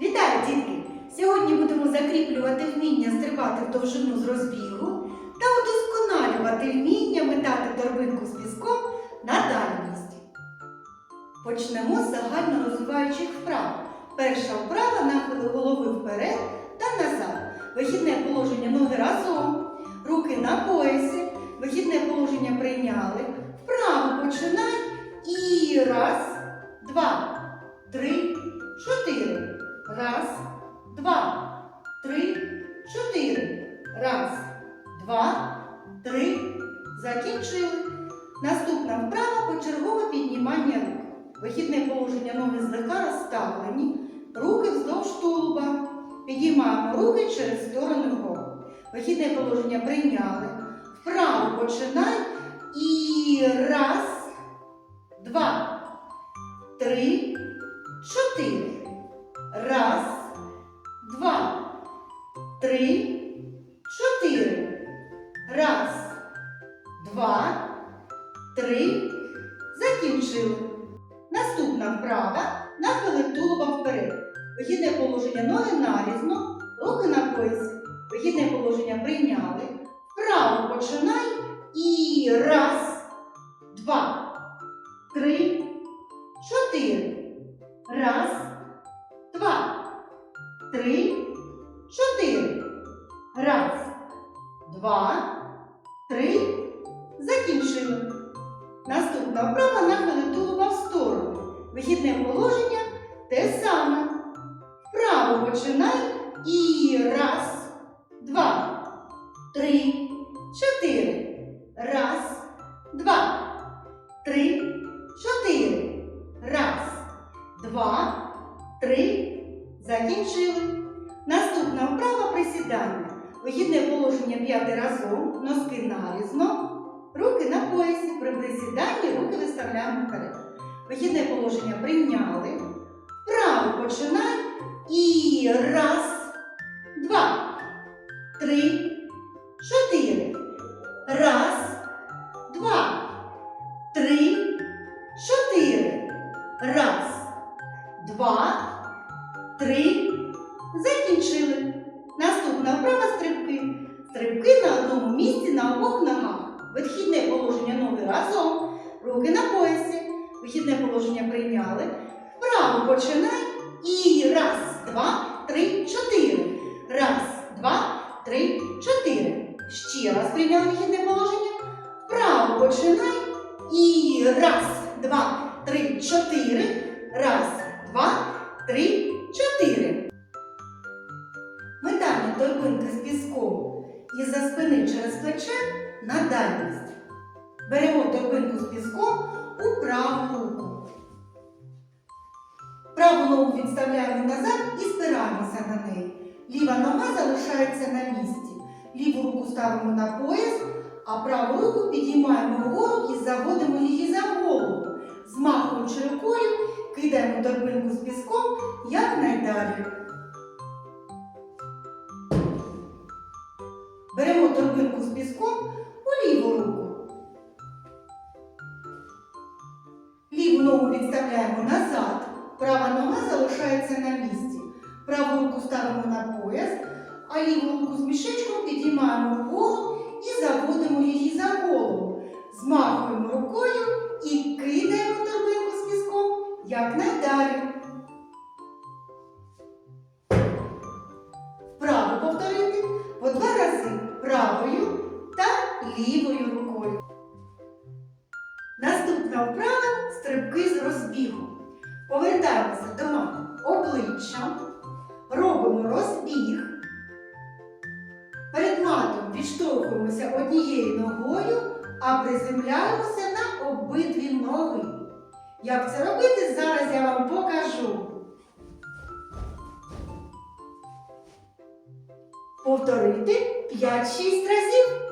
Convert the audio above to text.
Вітаю, дітки! Сьогодні будемо закріплювати вміння стрибати в довжину з розбігу та удосконалювати вміння метати торбинку з піском на дальність. Почнемо з загально розвиваючих вправ. Перша вправа нахили голови вперед та назад. Вихідне положення ноги разом, руки на поясі. Вихідне положення прийняли. Вправо починай. І раз, два, три, чотири. Раз, два, три, чотири. Раз, два, три. Закінчили. Наступна вправа почергове піднімання рук. Вихідне положення ноги злегка розставлені. Руки вздовж тулуба. Підіймаємо руки через сторони вгору. Вихідне положення прийняли. Вправо починай. І раз, два, три, чотири. Раз, два, три, чотири. Раз, два, три. Закінчили. Наступна вправа нахили тулубом вперед. Вихідне положення ноги нарізно, руки на поясі. Вихідне положення прийняли. Вправо починай. І раз, два, три, чотири. Два, три. Закінчили. Наступна вправа нахили тулуба в сторону. Вихідне положення те саме. Вправо починай. І раз, два, три, чотири. Раз, два, три, чотири. Раз, два, три. Закінчили. Наступна вправа присідання. Вихідне положення п'яти разом, носки нарізно, руки на поясі. При присіданні руки виставляємо вперед. Вихідне положення прийняли. Вправо починай. І раз, два, три, чотири. Раз, два, три, чотири. Раз, два, три. Стрибки. На одному місці на обох ногах. Вихідне положення ноги разом. Руки на поясі. Вихідне положення прийняли. Вправо починай. І раз, два, три, чотири. Раз, два, три, чотири. Ще раз прийняли вихідне положення. Вправо починай. І раз, два, три, чотири. Раз, два, три, чотири. Метання торбинки з піском із за спини через плече на дальність. Беремо торбинку з піском у праву руку. Праву ногу відставляємо назад і спираємося на неї. Ліва нога залишається на місці. Ліву руку ставимо на пояс, а праву руку підіймаємо вгору і заводимо її за голову. Змахуючи рукою, кидаємо торбинку з піском якнайдалі. Беремо з піском у ліву руку. Ліву ногу відставляємо назад, права нога залишається на місці. Праву руку ставимо на пояс, а ліву руку з мішечком підіймаємо вгору і заводимо її за голову. Лівою рукою. Наступна вправа стрибки з розбігу. Повертаємося до мами обличчям, робимо розбіг. Перед матом відштовхуємося однією ногою, а приземляємося на обидві ноги. Як це робити, зараз я вам покажу. Повторити 5-6 разів.